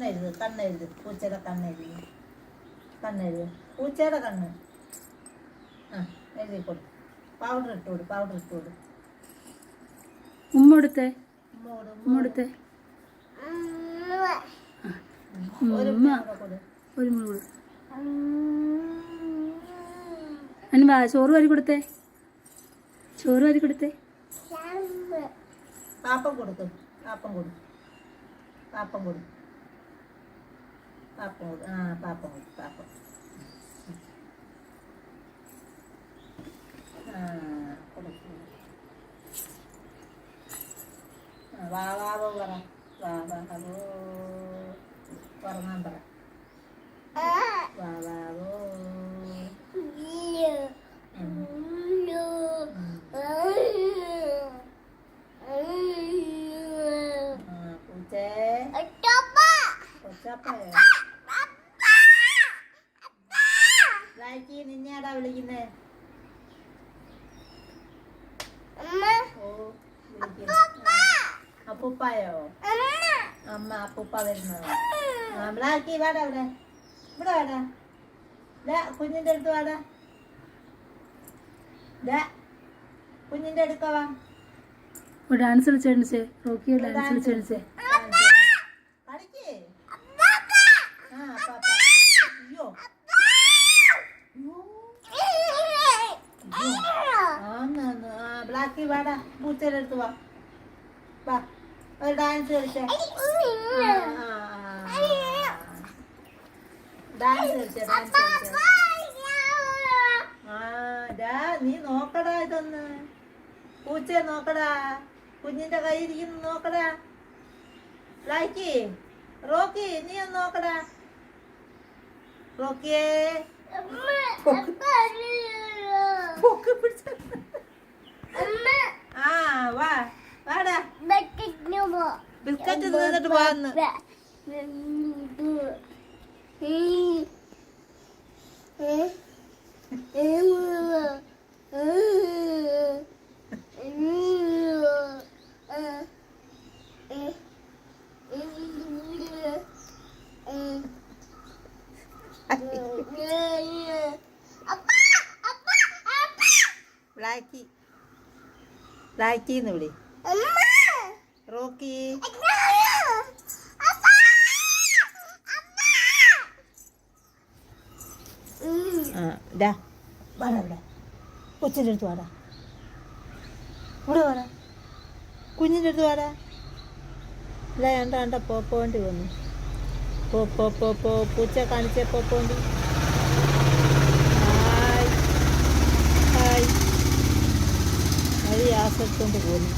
കണ്ണെഴുത് കണ്ണെഴുത് പൂച്ചയുടെ കണ്ണെഴുത്. കണ്ണെഴുത് പൂച്ചയുടെ കണ്ണ്. ആ എഴുതി കൊടു പൗഡർ ഇട്ട് കൊടു പൗഡർ ഇട്ട് കൊടു. ഉമ്മ കൊടുത്തേ ഉമ്മോട്. ഉമ്മ. കൊടുത്തേ ഒരു അതിന് വാ ചോറ് വാരി കൊടുത്തേ. ചോറ് വാരി കൊടുത്തേ. പാപ്പം കൊടുക്കും പാപ്പം കൊടു. പാപ്പം കൊടുക്കും ആ, വാ വാവോ പറ വാ വാവോ ഉറങ്ങാൻ പറ വാ വാവോ ഉം. ആ, പൂച്ചേ കൊച്ചാപ്പയോ ലാക്കി നിന്നെയാടാ വിളിക്കുന്നേ? അപ്പൂപ്പായോ? അമ്മ. അപ്പൂപ്പ വരുന്നതോ നമ്മളാക്കി വേടാ അവിടെ. ഇവിടെ ഇവിടെ വാടാ. ദാ കുഞ്ഞിന്റെ അടുത്ത് വാടാ. ഇതാ കുഞ്ഞിന്റെ അടുക്കവാ ഡാൻസ് കളിച്ചേ റോക്കി ഡാൻസ് കളിച്ചേ ആ ബ്ലാക്കി വാടാ പൂച്ചയുടെ അടുത്ത് വാ. വാ ഒരു ഡാൻസ് കളിച്ചേ. ഡാൻസ് കളിച്ചേ ഡാൻസ് കളിച്ചേ. ആ ഡാ നീ നോക്കടാ ഇതൊന്ന്. പൂച്ചയെ നോക്കടാ. കുഞ്ഞിന്റെ കയ്യിരിക്കുന്നു നോക്കടാ. ലാക്കി റോക്കി നീ ഒന്ന് നോക്കടാ. റോക്കിയേ പൊക്കി പിടിച്ച. വാ. വാടാ. ബിസ്ക്കറ്റ് തിന്നിട്ട് പോന്ന് ബ്ലാക്കി ബ്ലാക്കിന്ന് വിളി റോക്കി. ഡാ വാടാ ഇവിടെ. കൊച്ചിന്റെ അടുത്ത് വാടാ. ഇവിടെ വാടാ. കുഞ്ഞിന്റെ അടുത്ത് വാടാ. ഇല്ല കണ്ട കണ്ട പോപ്പോണ്ടി വന്നു. പോ പോ പോ പോ പൂച്ച കാണിച്ചേ പോപ്പോണ്ടി soltando o olho.